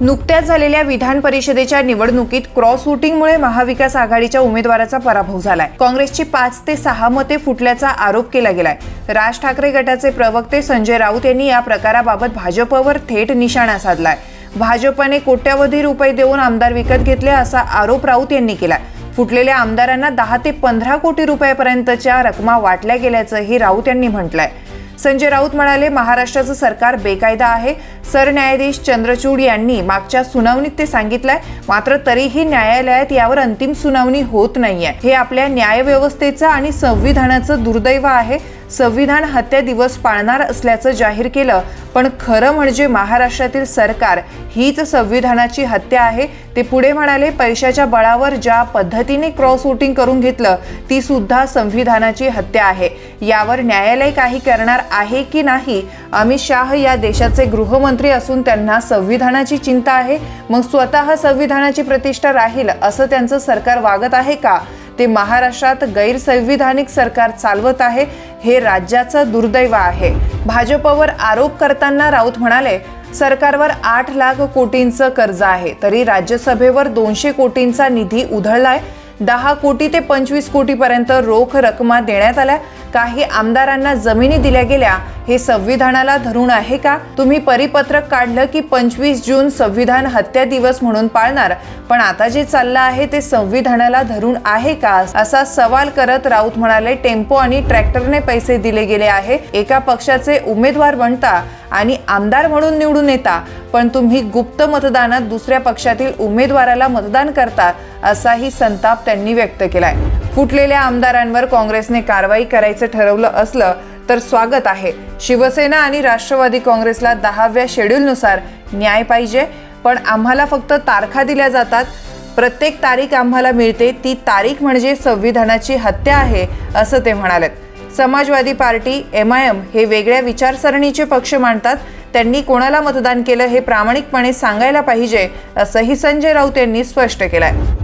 नुकत्याच झालेल्या विधान परिषदेच्या निवडणुकीत क्रॉस वोटिंगमुळे महाविकास आघाडीच्या उमेदवाराचा पराभव झालाय. काँग्रेसची पाच ते सहा मते फुटल्याचा आरोप केला गेलाय. राज ठाकरे गटाचे प्रवक्ते संजय राऊत यांनी या प्रकाराबाबत भाजपवर थेट निशाणा साधलाय. भाजपने कोट्यवधी रुपये देऊन आमदार विकत घेतले असा आरोप राऊत यांनी केलाय. फुटलेल्या आमदारांना दहा ते पंधरा कोटी रुपयापर्यंतच्या रकमा वाटल्या गेल्याचंही राऊत यांनी म्हटलंय. संजय राऊत म्हणाले महाराष्ट्राचं सरकार बेकायदा आहे. सरन्यायाधीश चंद्रचूड यांनी मागच्या सुनावणीत ते सांगितलंय मात्र तरीही न्यायालयात यावर अंतिम सुनावणी होत नाहीये. हे आपल्या न्यायव्यवस्थेचं आणि संविधानाचं दुर्दैव आहे. संविधान हत्या दिवस पाळणार असल्याचं जाहीर केलं. पण खरं म्हणजे महाराष्ट्रातील सरकार हीच संविधानाची हत्या आहे. ते पुढे म्हणाले पैशाच्या बळावर ज्या पद्धतीने क्रॉस वोटिंग करून घेतलं ती सुद्धा संविधानाची हत्या आहे. यावर न्यायालय काही करणार आहे की नाही? अमित शाह या देशाचे गृहमंत्री असून त्यांना संविधानाची चिंता आहे. मग स्वतः संविधानाची प्रतिष्ठा राहील असं त्यांचं सरकार वागत आहे का? ते महाराष्ट्रात गैरसंविधानिक सरकार चालवत आहे हे राज्याचं दुर्दैव आहे. भाजपवर आरोप करताना राऊत म्हणाले सरकारवर आठ लाख कोटींचं कर्ज आहे तरी राज्यसभेवर दोनशे कोटींचा निधी उधळलाय. दहा कोटी ते पंचवीस कोटीपर्यंत रोख रकमा देण्यात आल्या. काही आमदारांना जमिनी दिल्या गेल्या हे संविधानाला धरून आहे का? तुम्ही परिपत्रक काढलं की पंचवीस जून संविधान हत्या दिवस म्हणून पाळणार पण आता जे चाललं आहे ते संविधानाला धरून आहे का? असा सवाल करत राऊत म्हणाले टेम्पो आणि ट्रॅक्टरने पैसे दिले गेले आहे एका पक्षाचे उमेदवार बनता आणि आमदार म्हणून निवडून येता पण तुम्ही गुप्त मतदानात दुसऱ्या पक्षातील उमेदवाराला मतदान करता असाही संताप त्यांनी व्यक्त केलाय. फुटलेल्या आमदारांवर काँग्रेसने कारवाई करायचं ठरवलं असलं तर स्वागत आहे. शिवसेना आणि राष्ट्रवादी काँग्रेसला दहाव्या शेड्यूलनुसार न्याय पाहिजे. पण आम्हाला फक्त तारखा दिल्या जातात. प्रत्येक तारीख आम्हाला मिळते. ती तारीख म्हणजे संविधानाची हत्या आहे असं ते म्हणालेत. Samajwadi party M I M हे वेगळ्या विचारसरणीचे पक्ष मांडतात. त्यांनी कोणाला मतदान केलं हे प्रामाणिकपणे सांगायला पाहिजे असंही संजय राऊत यांनी स्पष्ट केलं आहे